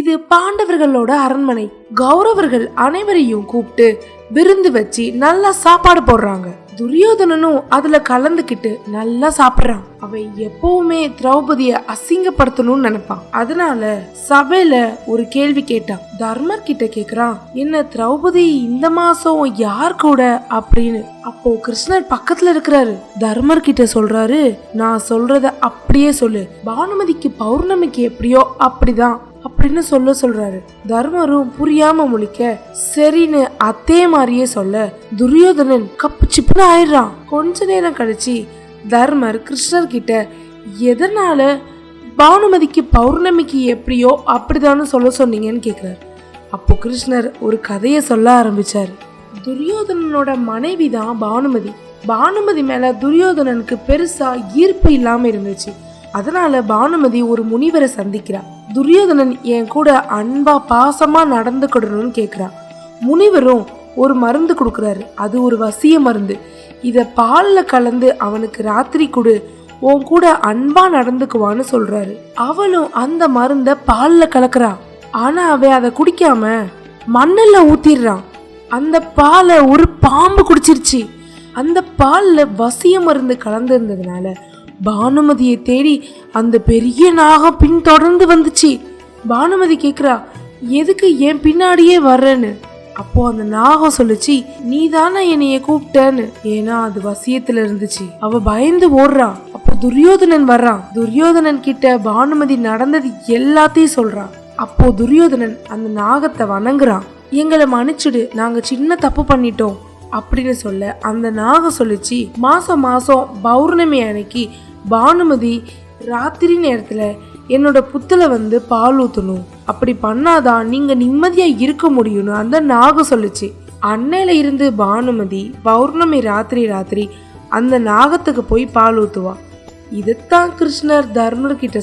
இது பாண்டவர்களோட அரண்மனை. கௌரவர்கள் அனைவரையும் கூப்பிட்டு விருந்து வச்சு நல்லா சாப்பாடு போடுறாங்க. துரியோதனனும் அதுல கலந்துக்கிட்டு நல்லா சாப்பிடுறான். அவன் எப்பவுமே திரௌபதிய அசிங்கப்படுத்தணும்னு நினைப்பான். அதனால சபையில ஒரு கேள்வி கேட்டான். தர்மர் கிட்ட கேக்குறான் என்ன திரௌபதி இந்த மாசம் யார் கூட? அப்படின்னு. அப்போ கிருஷ்ணர் பக்கத்துல இருக்கிறாரு. தர்மர் கிட்ட சொல்றாரு நான் சொல்றத அப்படியே சொல்லு. பானுமதிக்கு பௌர்ணமிக்கு எப்படியோ அப்படிதான். அப்படின்னு சொல்ல சொல்றாரு. தர்மரும் புரியாம முழிக்க சரின்னு அதே மாதிரியே சொல்ல துரியோதனன் கப்பு சிப்புன்னு ஆயிடுறான். கொஞ்ச நேரம் கழிச்சு தர்மர் கிருஷ்ணர் கிட்ட எதனால பானுமதிக்கு பௌர்ணமிக்கு எப்படியோ அப்படிதான்னு சொல்ல சொன்னீங்கன்னு கேக்குறாரு. அப்போ கிருஷ்ணர் ஒரு கதையை சொல்ல ஆரம்பிச்சார். துரியோதனனோட மனைவி தான் பானுமதி. பானுமதி மேல துரியோதனனுக்கு பெருசா ஈர்ப்பு இல்லாம இருந்துச்சு. அதனால பானுமதி ஒரு முனிவரை சந்திக்கிறா. துரியோதனன் என் கூட அன்பா பாசமா நடந்துக்கிடணும்னு கேட்கிறான் முனிவரும் ஒரு மருந்து கொடுக்குறாரு. அது ஒரு வசிய மருந்து. இத பாலில் கலந்து அவனுக்கு ராத்திரி கொடு. உன் கூட அன்பா நடந்துக்குவான்னு சொல்றாரு. அவளும் அந்த மருந்த பாலில் கலக்குறா. ஆனா அவன் அதை குடிக்காம மண்ணில் ஊத்திடுறான் அந்த பாலை ஒரு பாம்பு குடிச்சிருச்சு. அந்த பாலில் வசிய மருந்து கலந்துருந்ததுனால பானுமதியை தேடி அந்த பெரிய நாகம் பின்தொடர்ந்து வந்துச்சு. பானுமதி கேக்குறா எதுக்கு என் பின்னாடியே வர்றேன்னு? அப்போ அந்த நாகம் சொல்லுச்சு நீ தானே என்னைய கூப்பிட்டேன்னு. ஏன்னா அது வசியத்துல இருந்துச்சு. அவ பயந்து ஓடுறா. அப்போ துரியோதனன் வர்றான். துரியோதனன் கிட்ட பானுமதி நடந்தது எல்லாத்தையும் சொல்றான் அப்போ துரியோதனன் அந்த நாகத்தை வணங்குறான். எங்களை மன்னிச்சுடு. நாங்க சின்ன தப்பு பண்ணிட்டோம். அப்படின்னு சொல்ல அந்த நாகம் சொல்லிச்சு மாசம் மாசம் பௌர்ணமி அன்னைக்கு பானுமதி ராத்திரி நேரத்தில் என்னோட புத்தில் வந்து பால் ஊற்றணும் அப்படி பண்ணாதான் நீங்கள் நிம்மதியாக இருக்க முடியும்னு அந்த நாகம் சொல்லுச்சு. அன்னையில இருந்து பானுமதி பௌர்ணமி ராத்திரி ராத்திரி அந்த நாகத்துக்கு போய் பால் ஊற்றுவா இதைத்தான் கிருஷ்ணர் தர்மர் கிட்ட